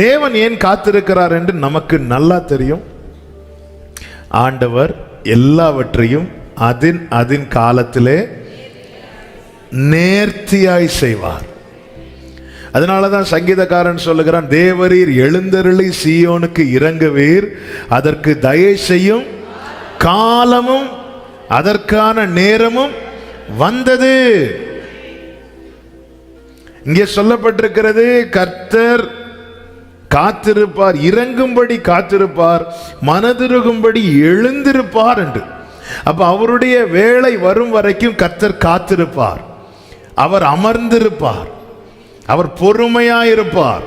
தேவன் ஏன் காத்திருக்கிறார் என்று நமக்கு நல்லா தெரியும். ஆண்டவர் எல்லாவற்றையும் அதன் அதன் காலத்திலே நேர்த்தியாய் செய்வார். அதனால தான் சங்கீதக்காரன் சொல்லுகிறான் தேவரீர் எழுந்தருளி சீயோனுக்கு இறங்குவீர். அதற்கு தயை செய்யும் காலமும் அதற்கான நேரமும் வந்தது. இங்கே சொல்லப்பட்டிருக்கிறது கர்த்தர் காத்திருப்பார் இறங்கும்படி காத்திருப்பார் மனதிருகும்படி எழுந்திருப்பார் என்று. அப்ப அவருடைய வேலை வரும் வரைக்கும் கத்தர் காத்திருப்பார். அவர் அமர்ந்திருப்பார். அவர் பொறுமையாயிருப்பார்.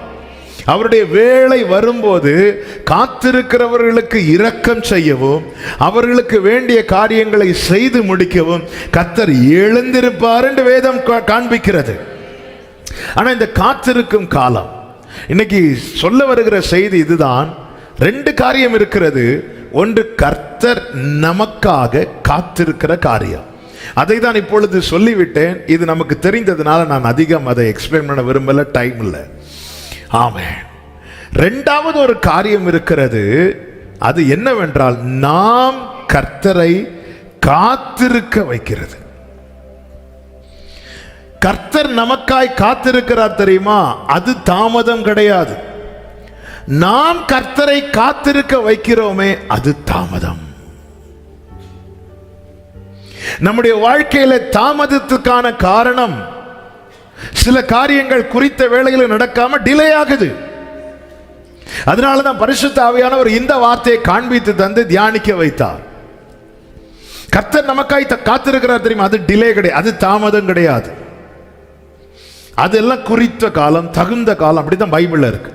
அவருடைய வேலை வரும்போது காத்திருக்கிறவர்களுக்கு இரக்கம் செய்யவும் அவர்களுக்கு வேண்டிய காரியங்களை செய்து முடிக்கவும் கத்தர் எழுந்திருப்பார் என்று வேதம் கா- காண்பிக்கிறது. ஆனால் இந்த காத்திருக்கும் காலம் இன்னைக்கு சொல்ல வருகிற செய்தி இதுதான். ரெண்டு காரியம் இருக்கிறது. ஒன்று கர்த்தர் நமக்காக காத்திருக்கிற காரியம். அதை தான் இப்பொழுது சொல்லிவிட்டேன். இது நமக்கு தெரிந்ததுனால நான் அதிகம் அதை எக்ஸ்பிளைன் பண்ண விரும்பல டைம் இல்லை. ஆமே ரெண்டாவது ஒரு காரியம் இருக்கிறது. அது என்னவென்றால் நாம் கர்த்தரை காத்திருக்க வைக்கிறது. கர்த்தர் நமக்காய் காத்திருக்கிறார் தெரியுமா? அது தாமதம் கிடையாது. நாம் கர்த்தரை காத்திருக்க வைக்கிறோமே அது தாமதம். நம்முடைய வாழ்க்கையில தாமதத்துக்கான காரணம் சில காரியங்கள் குறித்த வேளையில் நடக்காம டிலே ஆகுது. அதனால தான் பரிசுத்த ஆவியானவர் இந்த வார்த்தையை காண்பித்து தந்து தியானிக்க வைத்தார். கர்த்தர் நமக்காய் த- காத்திருக்கிறார் தெரியுமா? அது டிலே கிடையாது அது தாமதம் கிடையாது. அதெல்லாம் குறித்த காலம் தகுந்த காலம் அப்படிதான் பைபிள்ல இருக்கு.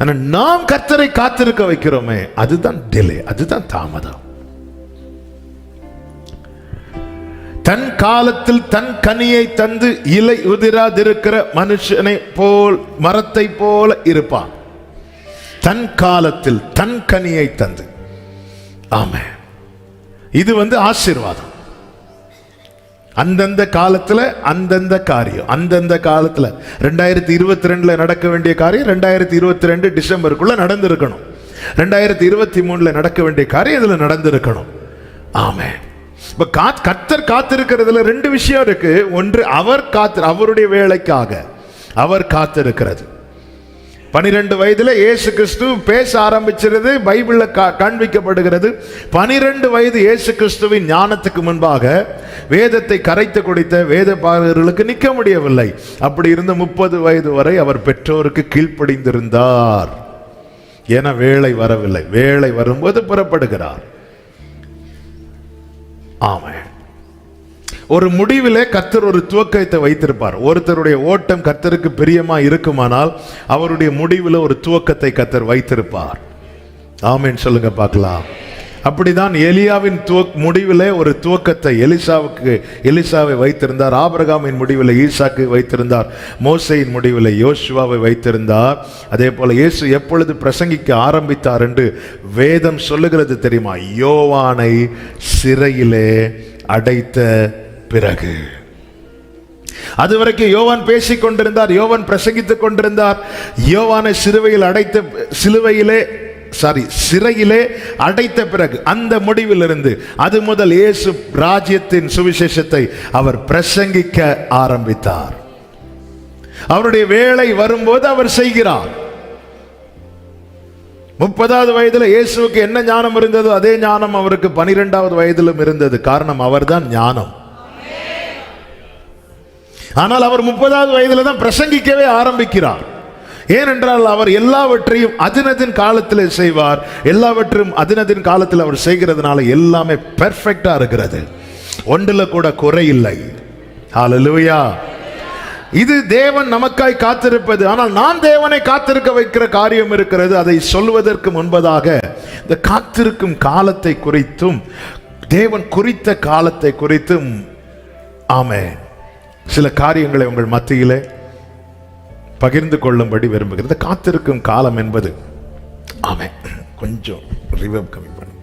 ஆனால் நாம் கர்த்தரை காத்திருக்க வைக்கிறோமே அதுதான் டிலே அதுதான் தாமதம். தன் காலத்தில் தன் கனியை தந்து இலை உதிராதிருக்கிற மனுஷனை போல் மரத்தை போல இருப்பான். தன் காலத்தில் தன் கனியை தந்து. ஆமே இது வந்து ஆசீர்வாதம். அந்தந்த காலத்தில் அந்தந்த காரியம் அந்தந்த காலத்தில். ரெண்டாயிரத்தி இருபத்தி ரெண்டில் நடக்க வேண்டிய காரியம் ரெண்டாயிரத்தி இருபத்தி ரெண்டு டிசம்பருக்குள்ளே நடந்திருக்கணும். ரெண்டாயிரத்தி இருபத்தி மூணில் நடக்க வேண்டிய காரியம் இதில் நடந்திருக்கணும். ஆமே இப்போ காத் கத்தர் காத்திருக்கிறதுல ரெண்டு விஷயம் இருக்கு. ஒன்று அவர் காத்து அவருடைய வேலைக்காக அவர் காத்திருக்கிறது. பனிரெண்டு வயதுல இயேசு கிறிஸ்து பேச ஆரம்பிச்சிருது பைபிளில் கா- காண்பிக்கப்படுகிறது. பனிரெண்டு வயது இயேசு கிறிஸ்துவின் ஞானத்துக்கு முன்பாக வேதத்தை கரைத்து குடித்த வேத பாடகர்களுக்கு நிற்க முடியவில்லை. அப்படி இருந்த முப்பது வயது வரை அவர் பெற்றோருக்கு கீழ்ப்படிந்திருந்தார். என வேலை வரவில்லை. வேலை வரும்போது புறப்படுகிறார். ஆமை ஒரு முடிவிலே கத்தர் ஒரு துவக்கத்தை வைத்திருப்பார். ஒருத்தருடைய ஓட்டம் கத்தருக்கு பிரியமா இருக்குமானால் அவருடைய முடிவில் ஒரு துவக்கத்தை கத்தர் வைத்திருப்பார். ஆமேன்னு சொல்லுங்க பார்க்கலாம். அப்படிதான் எலியாவின் துவக் முடிவிலே ஒரு துவக்கத்தை எலிசாவுக்கு எலிசாவை வைத்திருந்தார். ஆபிரகாமின் முடிவில் ஈசாக்கு வைத்திருந்தார். மோசையின் முடிவில் யோசுவாவை வைத்திருந்தார். அதே போல இயேசு எப்பொழுது பிரசங்கிக்க ஆரம்பித்தார் என்று வேதம் சொல்லுகிறது தெரியுமா? யோவானை சிறையிலே அடைத்த பிறகு. அது வரைக்கும் யோவான் பேசிக் கொண்டிருந்தார் யோவான் பிரசங்கித்துக் கொண்டிருந்தார். யோவானை சிலுவையில் அடைத்த சிலுவையிலே சாரி சிறையிலே அடைத்த பிறகு அந்த முடிவிலிருந்து அது முதல் இயேசு ராஜ்யத்தின் சுவிசேஷத்தை அவர் பிரசங்கிக்க ஆரம்பித்தார். அவருடைய வேலை வரும்போது அவர் செய்கிறார். முப்பதாவது வயதுல இயேசுவுக்கு என்ன ஞானம் இருந்ததோ அதே ஞானம் அவருக்கு பனிரெண்டாவது வயதிலும் இருந்தது. காரணம் அவர்தான் ஞானம். ஆனால் அவர் முப்பதாவது வயதில் தான் பிரசங்கிக்கவே ஆரம்பிக்கிறார். ஏனென்றால் அவர் எல்லாவற்றையும் அதினதின் காலத்தில் செய்வார். எல்லாவற்றையும் அதினதின் காலத்தில் அவர் செய்கிறதுனால எல்லாமே பெர்ஃபெக்டாக இருக்கிறது. ஒன்றில் கூட குறையில்லை இல்லை. ஹalleluya இது தேவன் நமக்காய் காத்திருப்பது. ஆனால் நான் தேவனை காத்திருக்க வைக்கிற காரியம் இருக்கிறது. அதை சொல்வதற்கு முன்பதாக இந்த காத்திருக்கும் காலத்தை குறித்தும் தேவன் குறித்த காலத்தை குறித்தும் ஆமே சில காரியங்களை உங்கள் மத்தியிலே பகிர்ந்து கொள்ளும்படி விரும்புகிறது. காத்திருக்கும் காலம் என்பது. ஆமாம் கொஞ்சம் ரிவப் கம்மி பண்ணு.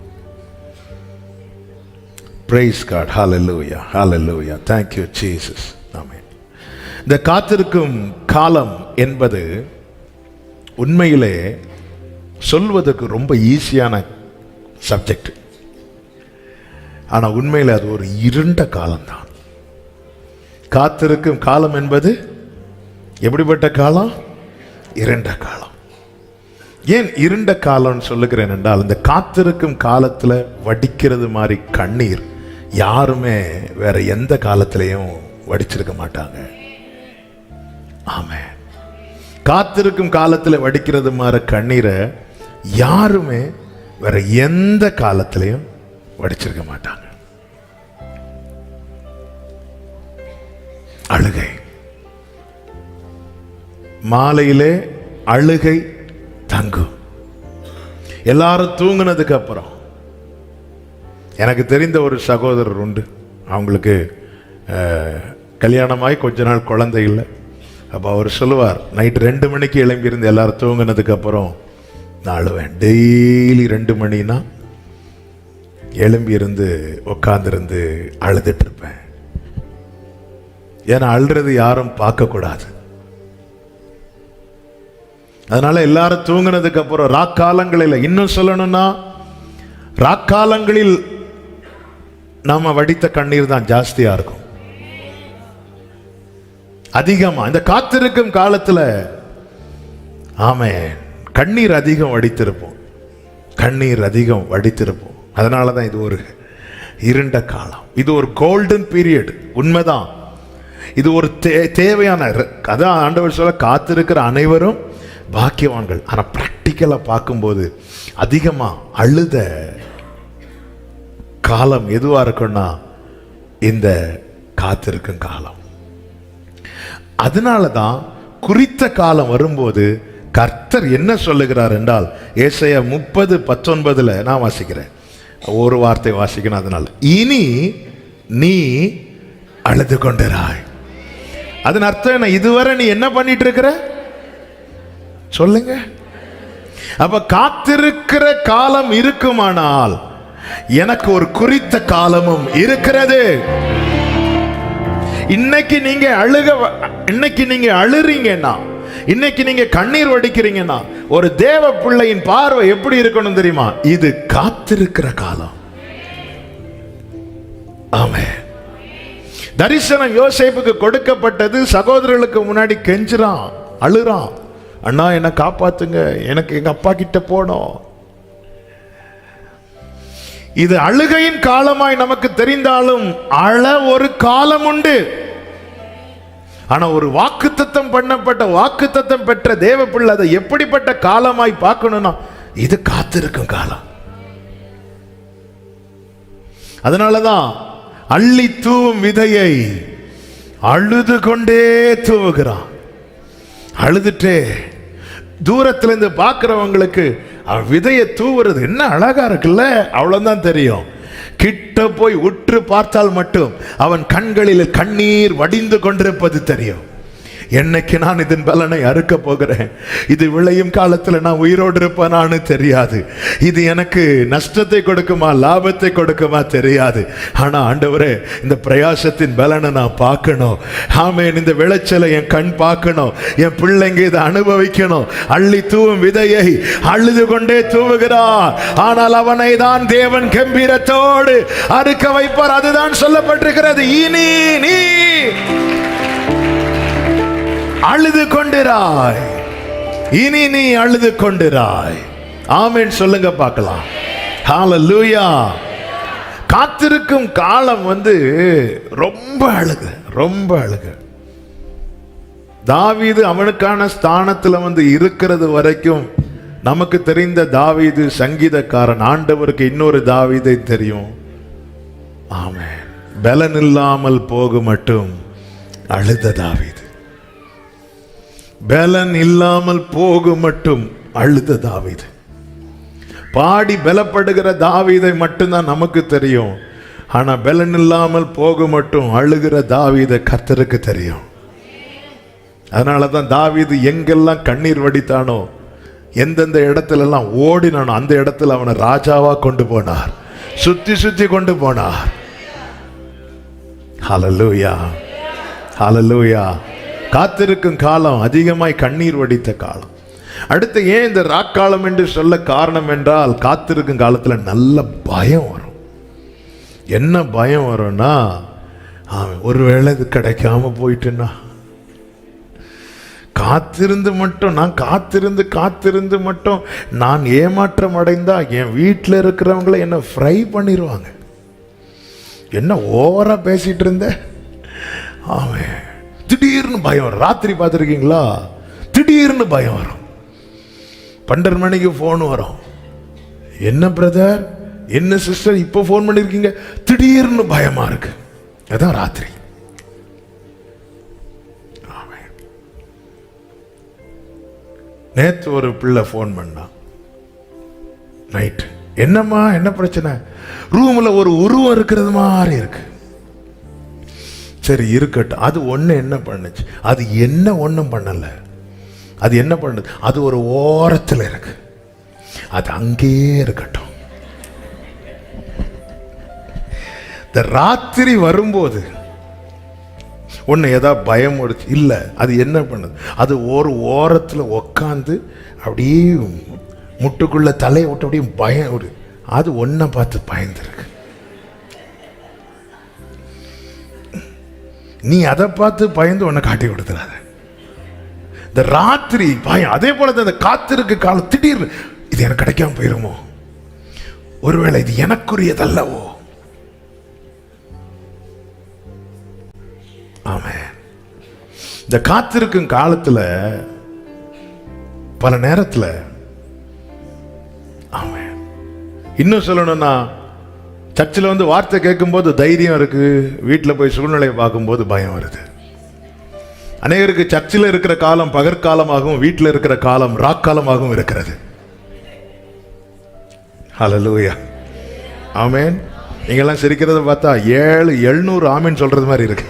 பிரைஸ் காட் ஹalleluya ஹalleluya thank you ஜீசஸ் ஆமே இந்த காத்திருக்கும் காலம் என்பது உண்மையிலே சொல்வதற்கு ரொம்ப ஈஸியான சப்ஜெக்ட் ஆனால் உண்மையில் அது ஒரு இருண்ட காலம்தான். காத்திருக்கும் காலம் என்பது எப்படிப்பட்ட காலம்? இருண்ட காலம். ஏன் இருண்ட காலம்னு சொல்லுகிறேன் என்றால் இந்த காத்திருக்கும் காலத்துல வடிக்கிறது மாதிரி கண்ணீர் யாருமே வேற எந்த காலத்திலையும் வடிச்சிருக்க மாட்டாங்க. ஆமே காத்திருக்கும் காலத்துல வடிக்கிறது மாதிரி கண்ணீரை யாருமே வேற எந்த காலத்திலையும் வடிச்சிருக்க மாட்டாங்க. அழுகை. மாலையிலே அழுகை தங்கும் எல்லாரும் தூங்கினதுக்கு அப்புறம் எனக்கு தெரிந்த ஒரு சகோதரர் உண்டு. அவங்களுக்கு அஹ், கல்யாணமாகி கொஞ்ச நாள் குழந்தை இல்லை. அப்போ அவர் சொல்லுவார் நைட் ரெண்டு மணிக்கு எழும்பி இருந்து எல்லாரும் தூங்கினதுக்கு அப்புறம் நான் அழுவேன். டெய்லி ரெண்டு மணினா எழும்பி இருந்து உட்காந்துருந்து அழுதுட்டு இருப்பேன். ஏன்னா அழுறது யாரும் பார்க்கக்கூடாது. அதனால எல்லாரும் தூங்கினதுக்கு அப்புறம் ராக்காலங்களில் இன்னும் சொல்லணும்னா ராக்காலங்களில் நாம வடித்த கண்ணீர் தான் ஜாஸ்தியா இருக்கும். அதிகமா இந்த காத்திருக்கும் காலத்துல ஆமே கண்ணீர் அதிகம் வடித்திருப்போம். கண்ணீர் அதிகம் வடித்திருப்போம். அதனால தான் இது ஒரு இருண்ட காலம். இது ஒரு கோல்டன் பீரியட் உண்மைதான். இது ஒரு தே- தேவையான அதான் ஆண்டவர் சொல்ல காத்திருக்கிற அனைவரும் பாக்கியவான்கள். ஆனா ப்ராக்டிக்கலாக பார்க்கும்போது அதிகமா அழுத காலம் எதுவா இருக்கும்னா இந்த காத்திருக்கும் காலம். அதனால தான் குறித்த காலம் வரும்போது கர்த்தர் என்ன சொல்லுகிறார் என்றால் ஏசைய முப்பது பத்தொன்பதுல நான் வாசிக்கிறேன். ஒரு வார்த்தை வாசிக்கணும் அதனால. இனி நீ அழுது கொண்டிராய். அதன் அர்த்தம் என்ன? இதுவரை நீ என்ன பண்ணிட்டு இருக்கிற? சொல்லுங்க. அப்ப காத்திருக்கிற காலம் இருக்குமானால் எனக்கு ஒரு குறித்த காலமும் இருக்கிறது. இன்னைக்கு நீங்க அழுக இன்னைக்கு நீங்க அழுறீங்கன்னா இன்னைக்கு நீங்க கண்ணீர் வடிக்கிறீங்கன்னா ஒரு தேவ பிள்ளையின் பார்வை எப்படி இருக்கணும் தெரியுமா? இது காத்திருக்கிற காலம். ஆமே தரிசனம் யோசேப்புக்கு கொடுக்கப்பட்டது சகோதரர்களுக்கு முன்னாடி கெஞ்சுறான் அழுறான். அண்ணா என்னை காப்பாத்துங்க. எனக்கு எங்க அப்பா கிட்ட போனோம். இது அழுகையின் காலமாய் நமக்கு தெரிந்தாலும் அழ ஒரு காலம் உண்டு. ஆனா ஒரு வாக்குத்தத்தம் பண்ணப்பட்ட வாக்குத்தத்தம் பெற்ற தேவ பிள்ளை அதை எப்படிப்பட்ட காலமாய் பார்க்கணும்னா இது காத்திருக்கும் காலம். அதனாலதான் அள்ளி தூவும் விதையை அழுது கொண்டே தூவுகிறான். அழுதுட்டே தூரத்துலேருந்து பார்க்குறவங்களுக்கு விதையை தூவுறது என்ன அழகா இருக்குல்ல? அவ்வளோதான் தெரியும். கிட்ட போய் உற்று பார்த்தால் மட்டும் அவன் கண்களில் கண்ணீர் வடிந்து கொண்டிருப்பது தெரியும். என்னைக்கு நான் இதன் பலனை அறுக்க போகிறேன்? இது விளையும் காலத்தில் நான் உயிரோடு இருப்பேனான்னு தெரியாது. இது எனக்கு நஷ்டத்தை கொடுக்குமா லாபத்தை கொடுக்குமா தெரியாது. ஆனால் ஆண்டவரே இந்த பிரயாசத்தின் பலனை நான் பார்க்கணும். ஆமேன் இந்த விளைச்சலை என் கண் பார்க்கணும். என் பிள்ளைங்க இதை அனுபவிக்கணும். அள்ளி தூவும் விதையை அழுது கொண்டே தூவுகிறார் ஆனால் அவனை தான் தேவன் கம்பீரத்தோடு அறுக்க வைப்பார். அதுதான் சொல்லப்பட்டிருக்கிறது. இனி நீ அழுது கொண்டிராய் இனி நீ அழுது கொண்டிராய் ஆமேன். சொல்லுங்க பார்க்கலாம். லூயா காத்திருக்கும் காலம் வந்து ரொம்ப அழுக ரொம்ப அழுகு. தாவீது அவனுக்கான ஸ்தானத்துல வந்து இருக்கிறது வரைக்கும் நமக்கு தெரிந்த தாவீது சங்கீதக்காரன் ஆண்டவருக்கு இன்னொரு தாவீதை தெரியும். ஆமே பலன் இல்லாமல் போக மட்டும் அழுத தாவீது. பலன் இல்லாமல் போக மட்டும் அழுத தாவீது. பாடி பலப்படுகிற தாவிதை மட்டும்தான் நமக்கு தெரியும். ஆனால் பலன் இல்லாமல் போக மட்டும் அழுகிற தாவிதை கத்தருக்கு தெரியும். அதனால தான் தாவீது எங்கெல்லாம் கண்ணீர் வடித்தானோ எந்தெந்த இடத்துலலாம் ஓடினானோ அந்த இடத்துல அவனை ராஜாவாக கொண்டு போனார். சுத்தி சுத்தி கொண்டு போனார். ஹலலூயா ஹலலூயா காத்திருக்கும் காலம் அதிகமாய் கண்ணீர் வடித்த காலம். அடுத்து ஏன் இந்த ராக்காலம் என்று சொல்ல காரணம் என்றால் காத்திருக்கும் காலத்தில் நல்ல பயம் வரும். என்ன பயம் வரும்னா அவன் ஒருவேளை இது கிடைக்காம போயிட்டுன்னா. காத்திருந்து மட்டும் நான் காத்திருந்து காத்திருந்து மட்டும் நான் ஏமாற்றம் அடைந்தா என் வீட்டில் இருக்கிறவங்கள என்ன ஃப்ரை பண்ணிடுவாங்க என்ன ஓவராக பேசிகிட்டு இருந்த? ஆமாம் திடீர்னு பயம் வரும். ராத்திரி பார்த்துருக்கீங்களா? திடீர்னு பயம் வரும். பன்னெண்டு மணிக்கு ஃபோன் வரும். என்ன பிரதர் என்ன சிஸ்டர் இப்போ ஃபோன் பண்ணியிருக்கீங்க திடீர்னு பயமாக இருக்கு. அதான் ராத்திரி. நேற்று ஒரு பிள்ளை ஃபோன் பண்ணான் நைட்டு என்னம்மா? என்ன பிரச்சனை? ரூமில் ஒரு உருவம் இருக்கிறது மாதிரி இருக்குது சரி இருக்கட்டும். அது ஒன்று என்ன பண்ணுச்சு? அது என்ன ஒன்றும் பண்ணலை. அது என்ன பண்ணுது? அது ஒரு ஓரத்தில் இருக்கு. அது அங்கேயே இருக்கட்டும். இந்த ராத்திரி வரும்போது ஒன்று ஏதா பயம் ஒடுச்சு இல்லை அது என்ன பண்ணுது? அது ஒரு ஓரத்தில் உக்காந்து அப்படியே முட்டுக்குள்ளே தலையை விட்டு அப்படியே பயம் ஒரு அது ஒன்றை பார்த்து பயந்துருக்கு. நீ அதை பார்த்து பயந்து உன்னை காட்டி கொடுத்துறாத. இந்த ராத்திரி பயம் அதே போல தான் இந்த காத்திருக்கு காலம் திடீர் இது எனக்கு கிடைக்காம போயிருமோ? ஒருவேளை இது எனக்குரியதல்லவோ? ஆமே இந்த காத்திருக்கும் காலத்துல பல நேரத்துல ஆமென். இன்னும் சொல்லணும்னா சர்ச்சில் வந்து வார்த்தை கேட்கும்போது தைரியம் இருக்குது வீட்டில் போய் சூழ்நிலையை பார்க்கும்போது பயம் வருது. அநேகருக்கு சர்ச்சில் இருக்கிற காலம் பகற்காலமாகவும் வீட்டில் இருக்கிற காலம் ராக்காலமாகவும் இருக்கிறது. ஹலலூயா ஆமேன் நீங்கெல்லாம் சிரிக்கிறத பார்த்தா ஏழு எழுநூறு ஆமேன் சொல்கிறது மாதிரி இருக்கு.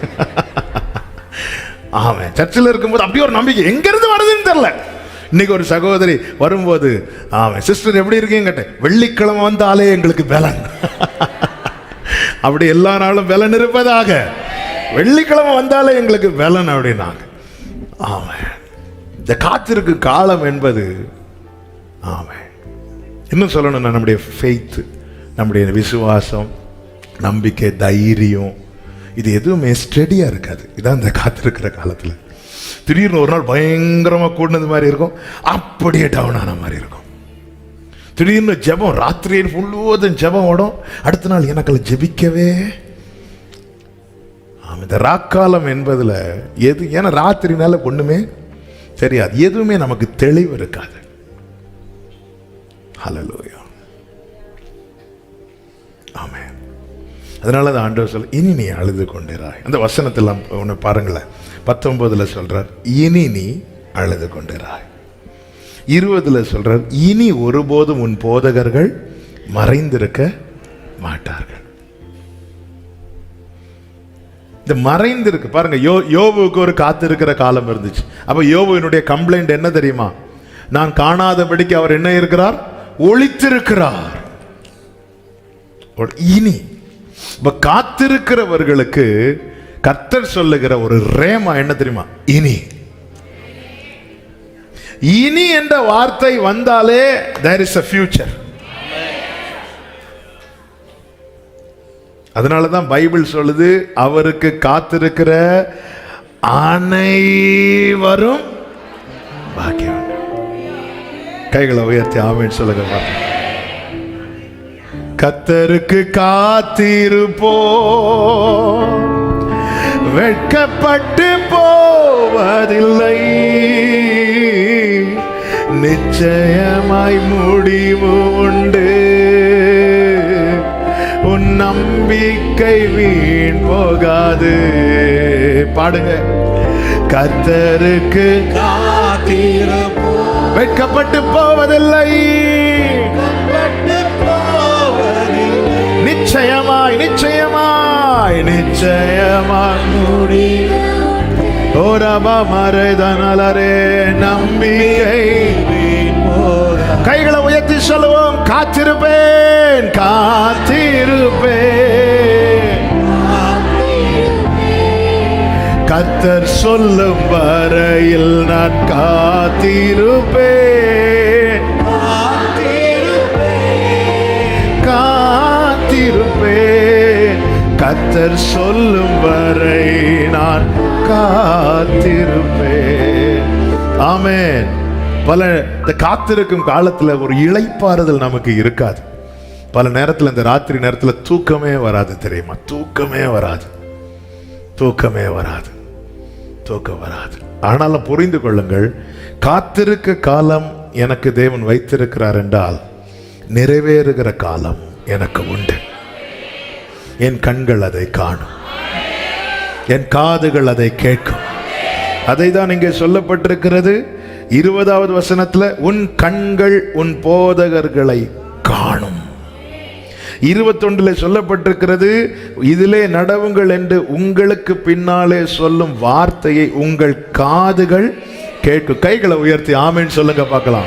ஆமாம் சர்ச்சில் இருக்கும்போது அப்படியே ஒரு நம்பிக்கை எங்கேருந்து வருதுன்னு தெரில இன்னைக்கு ஒரு சகோதரி வரும்போது ஆமாம் சிஸ்டர் எப்படி இருக்கீங்க கேட்டேன் வெள்ளிக்கிழமை வந்தாலே எங்களுக்கு பலன் அப்படி எல்லா நாளும் பலன் இருப்பதாக வெள்ளிக்கிழமை வந்தாலே எங்களுக்கு பலன் அப்படின்னாங்க. ஆமாம் இந்த காத்திருக்கு காலம் என்பது ஆமாம் இன்னும் சொல்லணும்னா நம்முடைய ஃபெய்த்து நம்முடைய விசுவாசம் நம்பிக்கை தைரியம் இது எதுவுமே ஸ்டெடியாக இருக்காது. இதான் இந்த காத்திருக்கிற காலத்தில். திடீர்னு ஒரு நாள் பயங்கரமாக கூடினது மாதிரி இருக்கும். அப்படியே டவுன் ஆன மாதிரி இருக்கும். திடீர்னு ஜெபம் ராத்திரி முழுவதும் ஜெபம் ஓடும். அடுத்த நாள் எனக்கு ஜெபிக்கவே இந்த ராக்காலம் என்பதில் எது ஏன்னா ராத்திரினால ஒன்றுமே தெரியாது. எதுவுமே நமக்கு தெளிவு இருக்காது. ஹalleluya ஆமென் அதனால தான் ஆண்டவர் சொல்ல இனி நீ அழுது கொண்டிராய். அந்த வசனத்தெல்லாம் ஒன்று பாருங்களேன். பத்தொன்பதில் சொல்கிறார் இனி நீ அழுது கொண்டிராய். இருபதுல சொல்கிறார் இனி ஒருபோதும் உன் போதகர்கள் மறைந்திருக்க மாட்டார்கள். இந்த மறைந்திருக்கு பாருங்க யோ யோபுக்கு ஒரு காத்திருக்கிற காலம் இருந்துச்சு. அப்போ யோபுவினுடைய கம்ப்ளைண்ட் என்ன தெரியுமா? நான் காணாதபடிக்கு அவர் என்ன இருக்கிறார்? ஒழித்திருக்கிறார் இனி இப்போ காத்திருக்கிறவர்களுக்கு கர்த்தர் சொல்லுகிற ஒரு ரேமா என்ன தெரியுமா? இனி. இனி என்ற வார்த்தை வந்தாலே தேர் இஸ் அ ஃபியூச்சர் அதனால தான் பைபிள் சொல்லுது அவருக்கு காத்திருக்கிற அனைவரும் பாக்கியம் கைகளை உயர்த்தி ஆமின்னு சொல்லுங்க பார்க்கலாம். கத்தருக்கு காத்திருப்போ வெட்கப்பட்டு போவதில்லை. நிச்சயமாய் முடிவு உண்டு. உன் நம்பிக்கை வீண் போகாது. பாடுங்க. கத்தருக்கு வெட்கப்பட்டு போவதில்லை. நிச்சயமாய் நிச்சயமாய் நிச்சயமாய். முடி ஓரபா மறைதனலரே நம்பிக்கை கைகளை உயர்த்தி சொல்லுவோம் காத்திருப்பேன் காத்திருப்பேன். கத்தர் சொல்லும் வரையில் நான் காத்திருப்பேன். காத்திருப்பேன். கத்தர் சொல்லும் வரை நான் காத்திருப்பேன். ஆமேன். பல இந்த காத்திருக்கும் காலத்தில் ஒரு இழைப்பாறுதல் நமக்கு இருக்காது. பல நேரத்தில் இந்த ராத்திரி நேரத்தில் தூக்கமே வராது தெரியுமா? தூக்கமே வராது. தூக்கமே வராது. தூக்கம் வராது. ஆனாலும் புரிந்து கொள்ளுங்கள் காத்திருக்க காலம் எனக்கு தேவன் வைத்திருக்கிறார் என்றால் நிறைவேறுகிற காலம் எனக்கு உண்டு. என் கண்கள் அதை காணும். என் காதுகள் அதை கேட்கும். அதை தான் இங்கே சொல்லப்பட்டிருக்கிறது. இருபதாவது வசனத்துல உன் கண்கள் உன் போதகர்களை காணும். இருபத்தொன்றுல சொல்லப்பட்டிருக்கிறது இதிலே நடவுங்கள் என்று உங்களுக்கு பின்னாலே சொல்லும் வார்த்தையை உங்கள் காதுகள் கேட்கும். கைகளை உயர்த்தி ஆமென்னு சொல்லுங்க பார்க்கலாம்.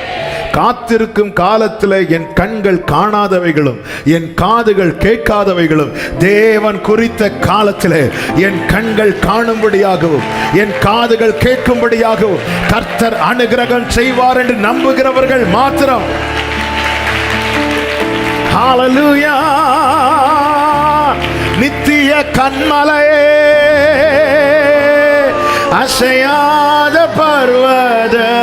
காத்திருக்கும் காலத்தில் என் கண்கள் காணாதவைகளும் என் காதுகள் கேட்காதவைகளும் தேவன் குறித்த காலத்தில் என் கண்கள் காணும்படியாகவும் என் காதுகள் கேட்கும்படியாகவும் கர்த்தர் அனுகிரகம் செய்வார் என்று நம்புகிறவர்கள் மாத்திரம். ஹalleluya நித்திய கண்மலையே அசையாத பர்வதமே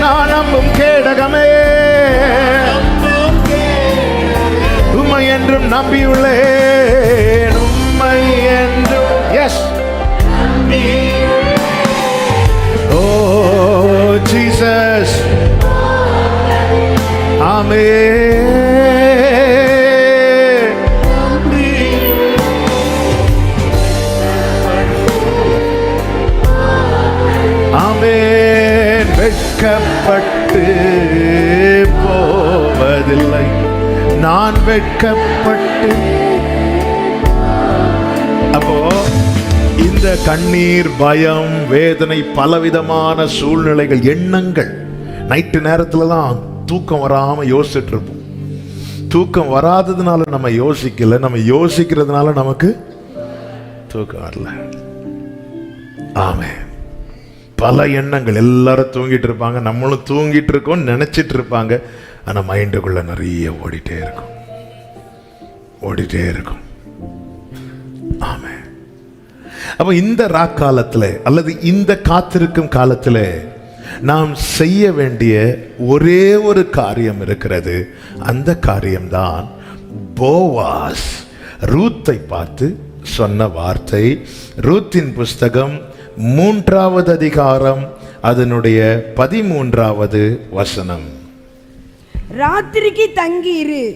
நான் நம்பும் கேடகமே உம்மை என்றும் நம்பியுள்ளேன் உம்மை என்றும் எஸ் வெட்கப்பட்டு. அப்போ இந்த கண்ணீர் பயம் வேதனை பலவிதமான சூழ்நிலைகள் எண்ணங்கள் நைட்டு நேரத்துல தான் தூக்கம் வராம யோசிச்சுட்டு இருப்போம் தூக்கம் வராததுனால நம்ம யோசிக்கல நம்ம யோசிக்கிறதுனால நமக்கு தூக்கம் வரல. ஆமே பல எண்ணங்கள் எல்லாரும் தூங்கிட்டு இருப்பாங்க நம்மளும் தூங்கிட்டு இருக்கோம் நினைச்சிட்டு இருப்பாங்க ஆனா மைண்டுக்குள்ள நிறைய ஓடிட்டே இருக்கும். ஓடிட்டே இருக்கும். ஆமே அப்போ இந்த ராக்காலத்துல அல்லது இந்த காத்திருக்கும் காலத்தில் நாம் செய்ய வேண்டிய ஒரே ஒரு காரியம் இருக்கிறது. அந்த காரியம்தான் போவாஸ். ரூத்தை பார்த்து சொன்ன வார்த்தை ரூத்தின் புஸ்தகம் மூன்றாவது அதிகாரம் அதனுடைய பதிமூன்றாவது வசனம். ராத்திரிக்கு தங்கியிரு.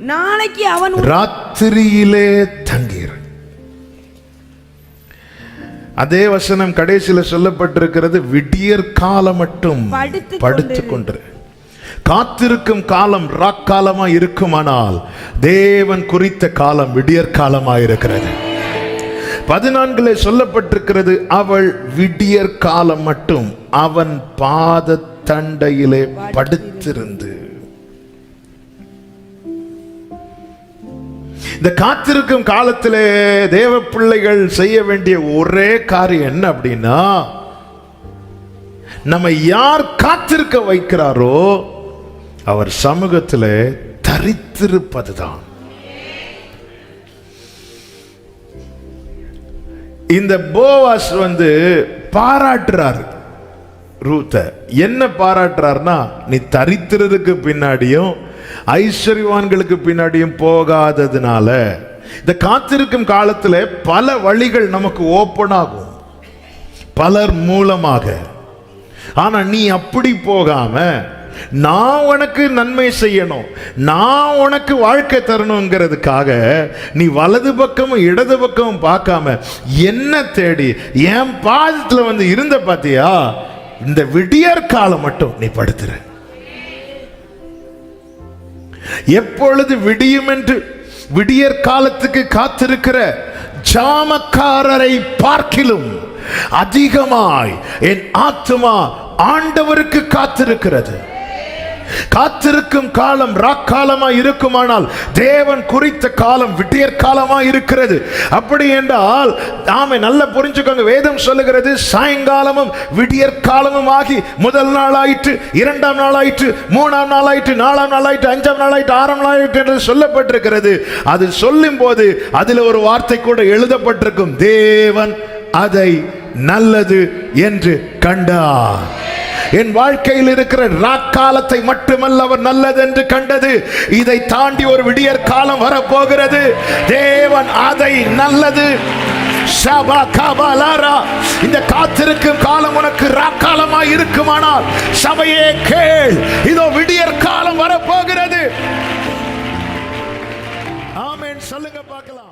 நாளைக்கு அவன் ராத்திரியிலே தங்கீர் அதே வசனம் கடைசியில சொல்லப்பட்டிருக்கிறது விடியற் காலம் மட்டும் படுத்துக் கொண்டு காத்திருக்கும் காலம் ராக்காலமா இருக்குமானால் தேவன் குறித்த காலம் விடியற் காலமா இருக்கிறது பதினான்குல சொல்லப்பட்டிருக்கிறது அவள் விடியற் காலம் மட்டும் அவன் பாத தண்டையிலே படுத்திருந்து. இந்த காத்திருக்கும் காலத்தில் தேவ பிள்ளைகள் செய்ய வேண்டிய ஒரே காரியம் என்ன அப்படின்னா நம்ம யார் காத்திருக்க வைக்கிறாரோ அவர் சமூகத்தில் தரித்திருப்பது தான் இந்த போவாஸ் வந்து பாராட்டுறாரு. ரூத்த. என்ன பாராட்டுறாருன்னா நீ தரித்திரதுக்கு பின்னாடியும் ஐஸ்வர்யவான்களுக்கு பின்னாடியும் போகாததுனால இந்த காத்திருக்கும் காலத்தில் பல வழிகள் நமக்கு ஓப்பன் ஆகும். பலர் மூலமாக. ஆனால் நீ அப்படி போகாம நான் உனக்கு நன்மை செய்யணும் நான் உனக்கு வாழ்க்கை தரணுங்கிறதுக்காக நீ வலது பக்கமும் இடது பக்கமும் பார்க்காம என்ன தேடி என் பாதத்தில் வந்து இருந்த பார்த்தியா இந்த விடியற் காலம் மட்டும் நீ படுத்துற. எப்பொழுது விடியும் என்று விடியற் காலத்துக்கு காத்திருக்கிற ஜாமக்காரரை பார்க்கிலும் அதிகமாய் என் ஆத்துமா ஆண்டவருக்கு காத்திருக்கிறது. காத்திருக்கும் காலம் ராக்காலமா இருக்குமானால் தேவன் குறித்த காலம் விட்டியற் காலமா இருக்கிறது. அப்படி என்றால் நாம நல்லா புரிஞ்சுக்கோங்க. வேதம் சொல்லுகிறது சாயங்காலமும் விடியற் காலமும் ஆகி முதல் நாள் ஆயிற்று இரண்டாம் நாள் ஆயிற்று மூணாம் நாள் ஆயிற்று நாலாம் நாள் ஆயிற்று அஞ்சாம் நாள் ஆயிற்று ஆறாம் நாள் ஆயிற்று என்று சொல்லப்பட்டிருக்கிறது. அது சொல்லும் போது அதில் ஒரு வார்த்தை கூட எழுதப்பட்டிருக்கும். தேவன் அதை நல்லது என்று கண்டார். என் வாழ்க்கையில் இருக்கிற ராக்காலத்தை மட்டுமல்ல அவர் நல்லது என்று கண்டது. இதை தாண்டி ஒரு விடியற் காலம் வரப்போகிறது. தேவன் அதை நல்லது. இந்த காத்திருக்கும் காலம் உனக்கு ராக்காலமாய் இருக்குமானால் சபையே கேள். இதோ விடியற் காலம் வரப்போகிறது. ஆமேன். சொல்லுங்க பார்க்கலாம்.